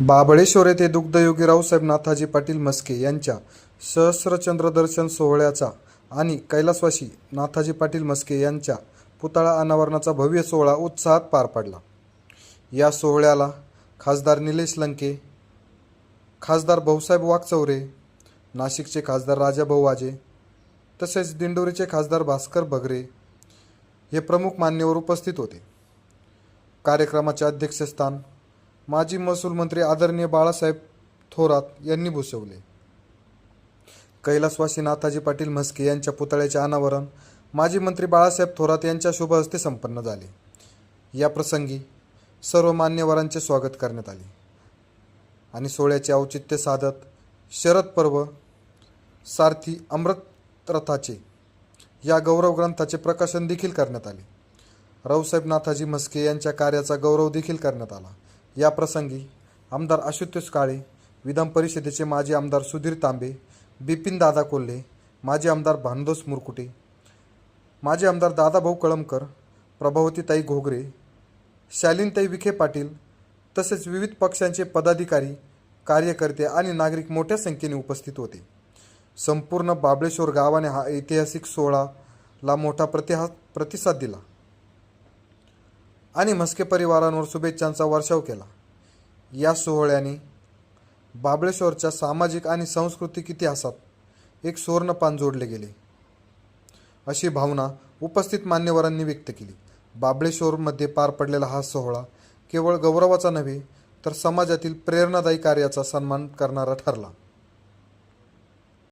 बाबळेश्वर येथे दुग्धयोगी रावसाहेब नाथाजी पाटील मस्के यांच्या सहस्रचंद्र दर्शन सोहळ्याचा आणि कैलासवासी नाथाजी पाटील मस्के यांच्या पुतळा अनावरणाचा भव्य सोहळा उत्साहात पार पडला. या सोहळ्याला खासदार निलेश लंके खासदार भाऊसाहेब वाघचौरे नाशिकचे खासदार राजाभाऊ वाजे तसेच दिंडोरीचे खासदार भास्कर बगरे हे प्रमुख मान्यवर उपस्थित होते. कार्यक्रमाचे अध्यक्षस्थान माजी महसूल मंत्री आदरणीय बाळासाहेब थोरात यांनी भूषवले. कैलासवासी नाथाजी पाटील म्हस्के यांच्या पुतळ्याचे अनावरण माजी मंत्री बाळासाहेब थोरात यांच्या शुभ हस्ते संपन्न झाले. या प्रसंगी सर्व मान्यवरांचे स्वागत करण्यात आले. आणि सोहळ्याचे औचित्य साधत शरद पर्व सारथी अमृत रथाचे या गौरव ग्रंथाचे प्रकाशन देखील करण्यात आले. रावसाहेब नाथाजी म्हस्के यांच्या कार्याचा गौरव देखील करण्यात आला. या प्रसंगी आमदार आशुतोष काळे विधान परिषदेचे माजी आमदार सुधीर तांबे बिपिन दादा कोल्हे माजी आमदार भानदोस मुरकुटे माजी आमदार दादाभाऊ कळमकर प्रभावतीताई घोगरे शालीनताई विखे पाटील तसेच विविध पक्षांचे पदाधिकारी कार्यकर्ते आणि नागरिक मोठ्या संख्येने उपस्थित होते. संपूर्ण बाबळेश्वर गावाने हा ऐतिहासिक सोहळाला मोठा प्रतिहा प्रतिसाद दिला आणि म्हस्के परिवारांवर शुभेच्छांचा वर्षाव केला. या सोहळ्याने बाबळेश्वरच्या सामाजिक आणि सांस्कृतिक इतिहासात एक सुवर्णपान जोडले गेले. अशी भावना उपस्थित मान्यवरांनी व्यक्त केली. बाबळेश्वरमध्ये पार पडलेला हा सोहळा केवळ गौरवाचा नव्हे तर समाजातील प्रेरणादायी कार्याचा सन्मान करणारा ठरला.